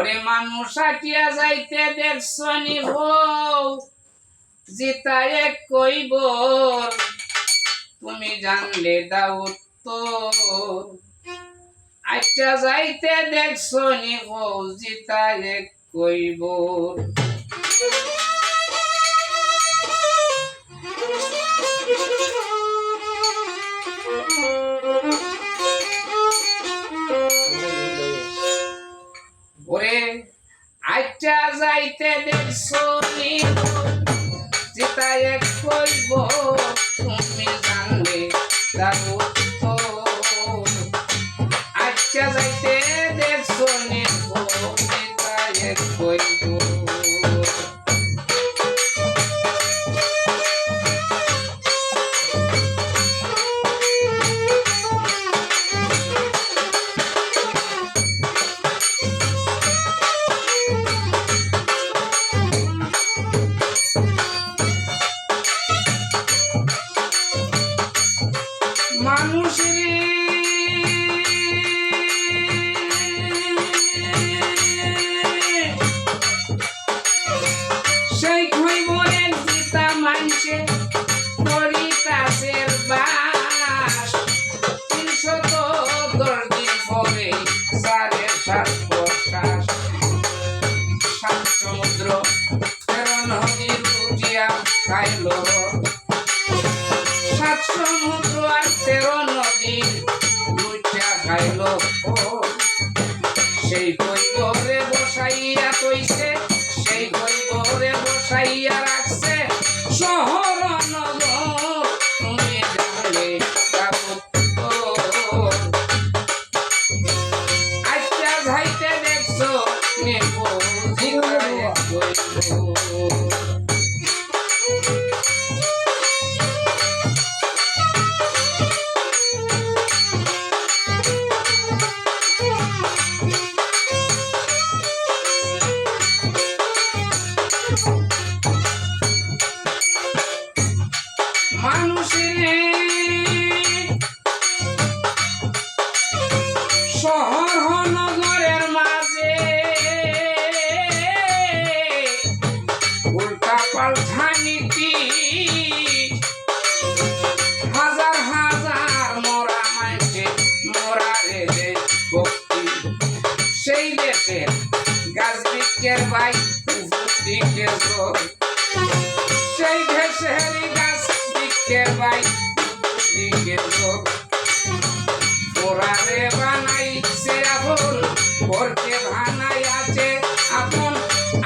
ওরে মানুষ আটিয়া যাইতে দেখছনি বউ, জিতায় কইব, তুমি জানলে দাও তো আচ্ছা যাইতে দেখছনি বউ, জিতায় কইব। যাইতে দেখছনি সেই কৈবরে বসাইয়া কইছে সেই কৈবরে বসাইয়া রাখছে। শহর দিকের জোর সেই দেশের গাছ বৃক্ষের বাই দিকের জোর ওরারে বানাইছে আপন পরকে বানাই আছে আপন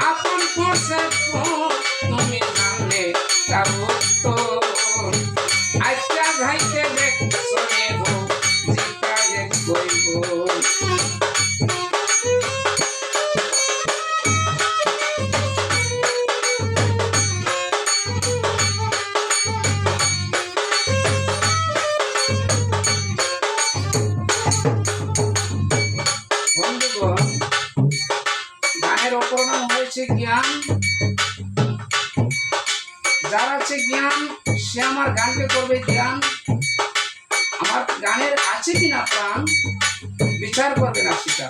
আপন ফোন, তুমি জানলে যাব গানের হয়েছে জ্ঞান। যার আছে জ্ঞান, সে আমার গানকে করবে জ্ঞান। আমার গানের আছে কিনা প্রাণ, বিচার করবে না সেটা।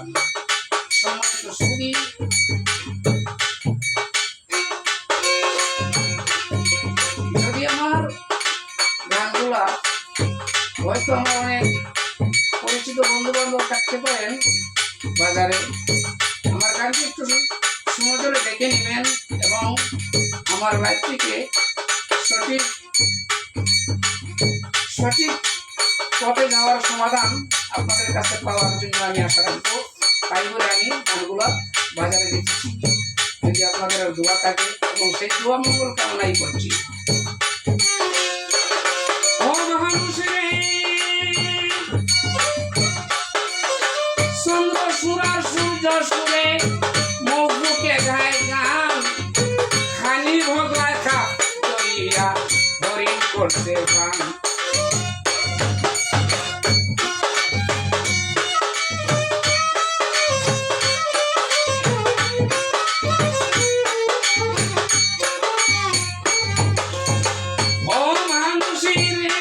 সম্মানিত সুদী যদি আমার গানগুলা হয়তো আমার অনেক পরিচিত বন্ধু বান্ধব থাকতে পারেন বাজারে, আমার গানটি একটু সুনজরে দেখে নেবেন এবং আমার বাড়িটিকে সঠিক সঠিক পথে যাওয়ার সমাধান আপনাদের কাছে পাওয়ার জন্য আমি আশা রাখব। তাই বলে আমি গানগুলো বাজারে দিচ্ছি। যদি আপনাদের দোয়া থাকে এবং সেই দোয়া মঙ্গল কামনাই করছি। cheating.